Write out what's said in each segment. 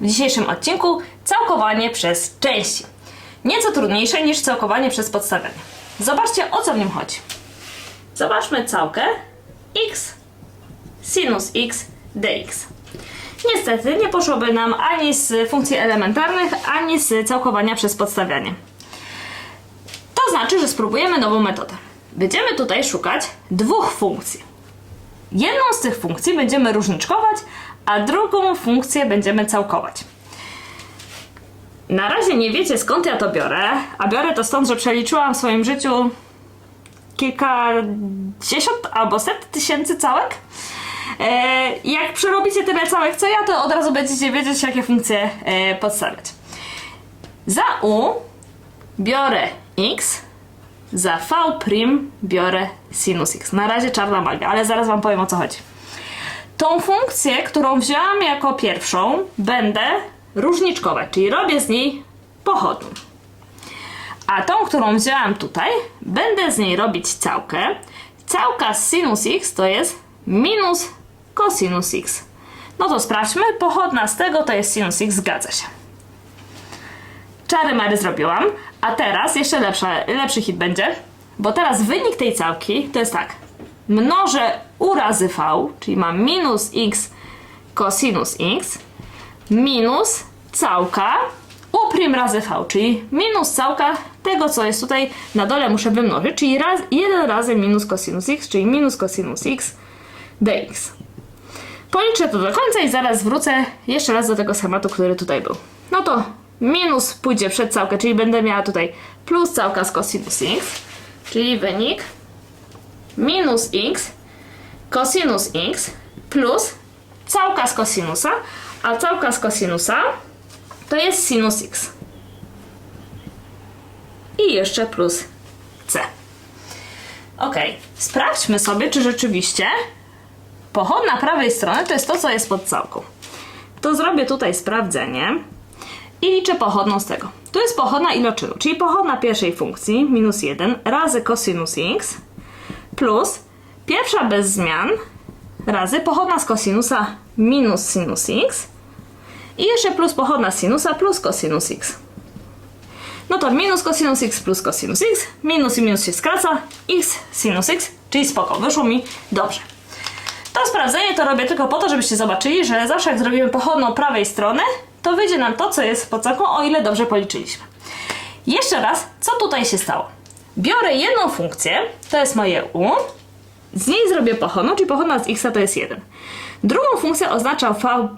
W dzisiejszym odcinku całkowanie przez części. Nieco trudniejsze niż całkowanie przez podstawianie. Zobaczcie o co w nim chodzi. Zobaczmy całkę x sinus x dx. Niestety nie poszłoby nam ani z funkcji elementarnych, ani z całkowania przez podstawianie. To znaczy, że spróbujemy nową metodę. Będziemy tutaj szukać dwóch funkcji. Jedną z tych funkcji będziemy różniczkować, a drugą funkcję będziemy całkować. Na razie nie wiecie skąd ja to biorę, a biorę to stąd, że przeliczyłam w swoim życiu kilkadziesiąt albo set tysięcy całek. E, jak przerobicie tyle całek co ja, to od razu będziecie wiedzieć, jakie funkcje e, podstawiać. Za u biorę x, za v' biorę sinus x. Na razie czarna magia, ale zaraz wam powiem o co chodzi. Tą funkcję, którą wzięłam jako pierwszą, będę różniczkować, czyli robię z niej pochodną. A tą, którą wzięłam tutaj, będę z niej robić całkę. Całka z sinus x to jest minus cosinus x. No to sprawdźmy, pochodna z tego to jest sinus x, zgadza się. Czary mary zrobiłam, a teraz jeszcze lepsza, lepszy hit będzie, bo teraz wynik tej całki to jest tak. Mnożę u razy v, czyli mam minus x cosinus x, minus całka u prim razy v, czyli minus całka tego, co jest tutaj na dole muszę wymnożyć, czyli raz, 1 razy minus cosinus x, czyli minus cosinus x dx. Policzę to do końca i zaraz wrócę jeszcze raz do tego schematu, który tutaj był. No to minus pójdzie przed całkę, czyli będę miała tutaj plus całka z cosinus x, czyli wynik minus x cosinus x plus całka z kosinusa, a całka z kosinusa to jest sinus x. I jeszcze plus c. Ok, sprawdźmy sobie, czy rzeczywiście pochodna prawej strony to jest to, co jest pod całką. To zrobię tutaj sprawdzenie i liczę pochodną z tego. Tu jest pochodna iloczynu, czyli pochodna pierwszej funkcji minus 1 razy cosinus x plus pierwsza bez zmian razy pochodna z kosinusa minus sinus x i jeszcze plus pochodna sinusa plus cosinus x. No to minus cosinus x plus cosinus x, minus i minus się skraca, x sinus x, czyli spoko, wyszło mi dobrze. To sprawdzenie to robię tylko po to, żebyście zobaczyli, że zawsze jak zrobimy pochodną prawej strony, to wyjdzie nam to, co jest pod całką, o ile dobrze policzyliśmy. Jeszcze raz, co tutaj się stało? Biorę jedną funkcję, to jest moje u, z niej zrobię pochodną, czyli pochodna z x to jest 1. Drugą funkcję oznacza v',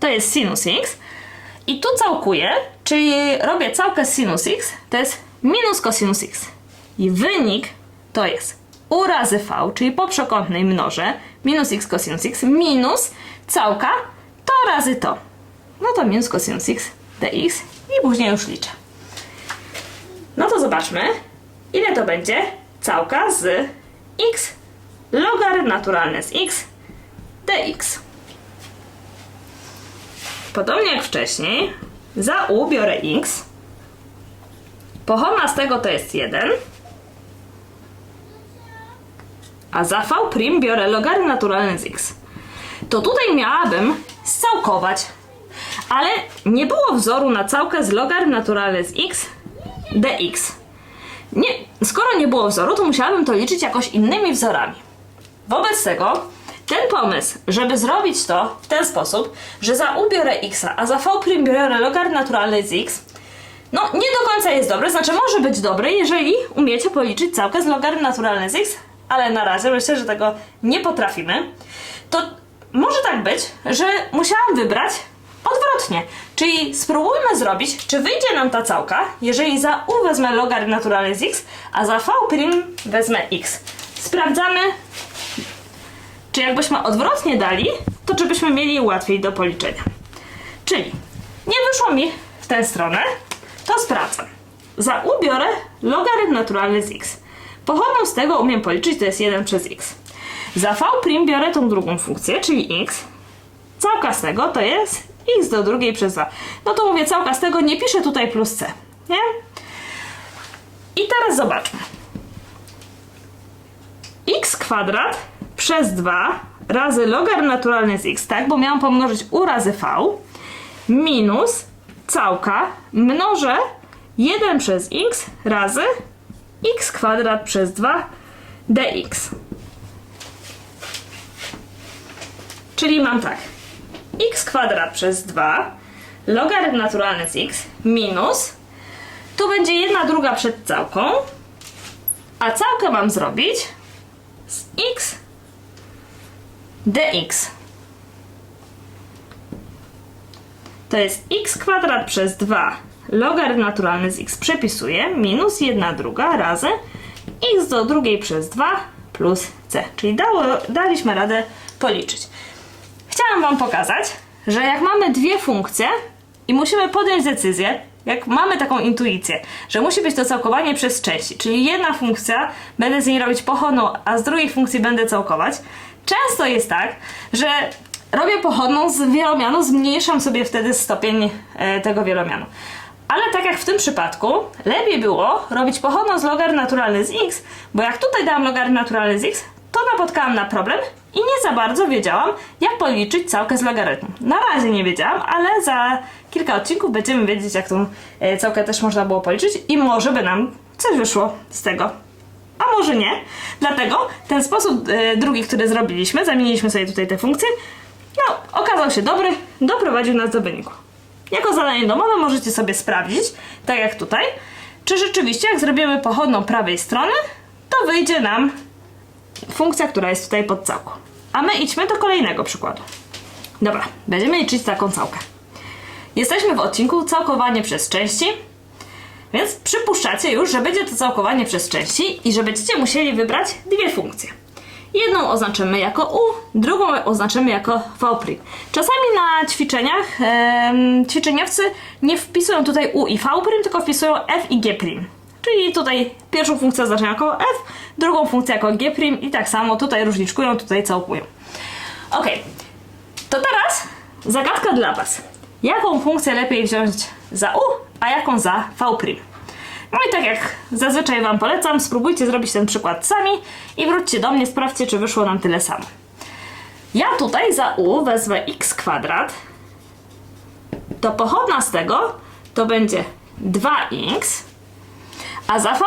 to jest sinus x. I tu całkuję, czyli robię całkę sinus x, to jest minus cosinus x. I wynik to jest u razy v, czyli po przekątnej mnożę minus x cosinus x minus całka to razy to. No to minus cosinus x dx i później już liczę. No to zobaczmy, ile to będzie całka z x logar naturalny z x dx. Podobnie jak wcześniej, za u biorę x. Pochodna z tego to jest 1. A za v' biorę logary naturalny z x. To tutaj miałabym scałkować, ale nie było wzoru na całkę z logar naturalny z x dx. Nie, skoro nie było wzoru, to musiałabym to liczyć jakoś innymi wzorami. Wobec tego ten pomysł, żeby zrobić to w ten sposób, że za u biorę x, a za v' biorę logar naturalny z x, no nie do końca jest dobry, znaczy może być dobry, jeżeli umiecie policzyć całkę z logar naturalny z x, ale na razie myślę, że tego nie potrafimy, to może tak być, że musiałam wybrać odwrotnie. Czyli spróbujmy zrobić, czy wyjdzie nam ta całka, jeżeli za u wezmę logar naturalny z x, a za v' wezmę x. Sprawdzamy, czy jakbyśmy odwrotnie dali, to czy byśmy mieli łatwiej do policzenia. Czyli nie wyszło mi w tę stronę, to sprawdzam. Za u biorę logarytm naturalny z x. Pochodną z tego umiem policzyć, to jest 1 przez x. Za v' biorę tą drugą funkcję, czyli x. Całka z tego to jest x do drugiej przez 2. No to mówię, całka z tego nie piszę tutaj plus c, nie? I teraz zobaczmy. x kwadrat przez 2 razy logar naturalny z x, tak? Bo miałam pomnożyć u razy v. minus całka mnożę 1 przez x razy x kwadrat przez 2 dx. Czyli mam tak. X kwadrat przez 2 logarytm naturalny z x minus tu będzie jedna druga przed całką, a całkę mam zrobić z x dx. To jest x kwadrat przez 2 logarytm naturalny z x przepisuję minus 1 druga razy x do drugiej przez 2 plus c. Czyli dało, daliśmy radę policzyć. Chciałam Wam pokazać, że jak mamy dwie funkcje i musimy podjąć decyzję, jak mamy taką intuicję, że musi być to całkowanie przez części, czyli jedna funkcja będę z niej robić pochodną, a z drugiej funkcji będę całkować, często jest tak, że robię pochodną z wielomianu, zmniejszam sobie wtedy stopień e, tego wielomianu. Ale tak jak w tym przypadku, lepiej było robić pochodną z logarytm naturalny z x, bo jak tutaj dałam logarytm naturalny z x, to napotkałam na problem i nie za bardzo wiedziałam, jak policzyć całkę z logarytmu. Na razie nie wiedziałam, ale za kilka odcinków będziemy wiedzieć, jak tą e, całkę też można było policzyć i może by nam coś wyszło z tego. A może nie. Dlatego ten sposób e, drugi, który zrobiliśmy, zamieniliśmy sobie tutaj te funkcje, no, okazał się dobry, doprowadził nas do wyniku. Jako zadanie domowe możecie sobie sprawdzić, tak jak tutaj, czy rzeczywiście jak zrobimy pochodną prawej strony, to wyjdzie nam funkcja, która jest tutaj pod całką. A my idźmy do kolejnego przykładu. Dobra, będziemy liczyć taką całkę. Jesteśmy w odcinku całkowanie przez części, więc przypuszczacie już, że będzie to całkowanie przez części i że będziecie musieli wybrać dwie funkcje. Jedną oznaczymy jako u, drugą oznaczymy jako v'. Czasami na ćwiczeniach em, ćwiczeniowcy nie wpisują tutaj u i v', tylko wpisują f i g'. Czyli tutaj pierwszą funkcję oznaczają jako f, drugą funkcję jako g' i tak samo tutaj różniczkują, tutaj całkują. Ok, to teraz zagadka dla Was. Jaką funkcję lepiej wziąć za u, a jaką za v'? No i tak jak zazwyczaj Wam polecam, spróbujcie zrobić ten przykład sami i wróćcie do mnie, sprawdźcie, czy wyszło nam tyle samo. Ja tutaj za u wezmę x kwadrat, to pochodna z tego to będzie 2x, a za v'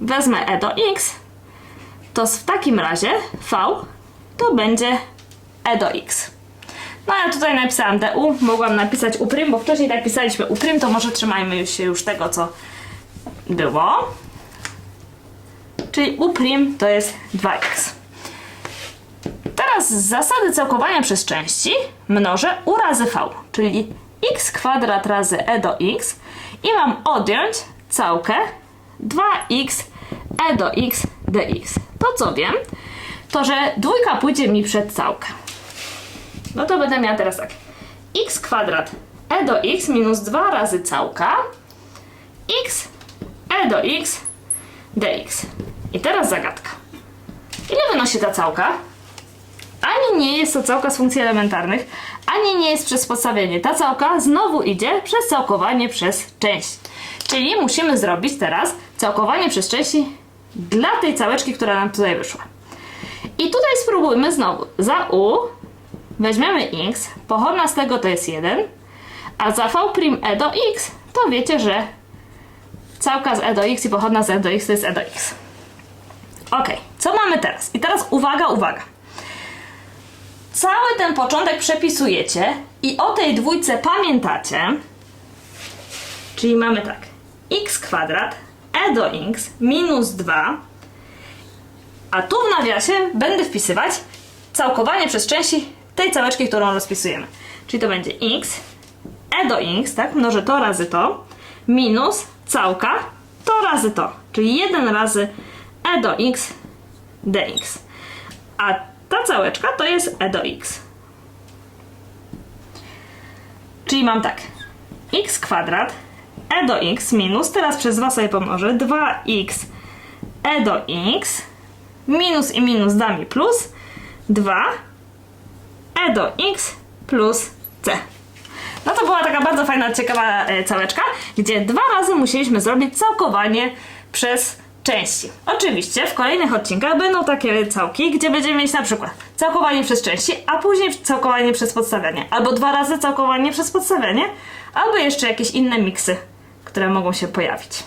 wezmę e do x, to w takim razie v to będzie e do x. No ja tutaj napisałam du, mogłam napisać u', bo wcześniej napisaliśmy u', to może trzymajmy się już tego, co było. Czyli u' to jest 2x. Teraz z zasady całkowania przez części mnożę u razy v, czyli x kwadrat razy e do x i mam odjąć całkę 2x e do x dx. To co wiem, to że dwójka pójdzie mi przed całkę. No to będę miała teraz tak. x kwadrat e do x minus 2 razy całka x e do x dx. I teraz zagadka. Ile wynosi ta całka? Ani nie jest to całka z funkcji elementarnych, ani nie jest przez podstawienie. Ta całka znowu idzie przez całkowanie przez część. Czyli musimy zrobić teraz całkowanie przez dla tej całeczki, która nam tutaj wyszła. I tutaj spróbujmy znowu. Za u weźmiemy x, pochodna z tego to jest 1, a za v' e do x to wiecie, że całka z e do x i pochodna z e do x to jest e do x. Ok, co mamy teraz? I teraz uwaga, uwaga. Cały ten początek przepisujecie i o tej dwójce pamiętacie. Czyli mamy tak. x kwadrat e do x minus 2 a tu w nawiasie będę wpisywać całkowanie przez części tej całeczki, którą rozpisujemy. Czyli to będzie x e do x, tak? Mnożę to razy to minus całka to razy to. Czyli 1 razy e do x dx. A ta całeczka to jest e do x. Czyli mam tak. x kwadrat e do x minus, teraz przez 2 sobie pomnożę, 2x e do x minus i minus da mi plus 2 e do x plus c. No to była taka bardzo fajna, ciekawa e, całeczka, gdzie dwa razy musieliśmy zrobić całkowanie przez części. Oczywiście w kolejnych odcinkach będą takie całki, gdzie będziemy mieć na przykład całkowanie przez części, a później całkowanie przez podstawianie. Albo dwa razy całkowanie przez podstawianie, albo jeszcze jakieś inne miksy, które mogą się pojawić.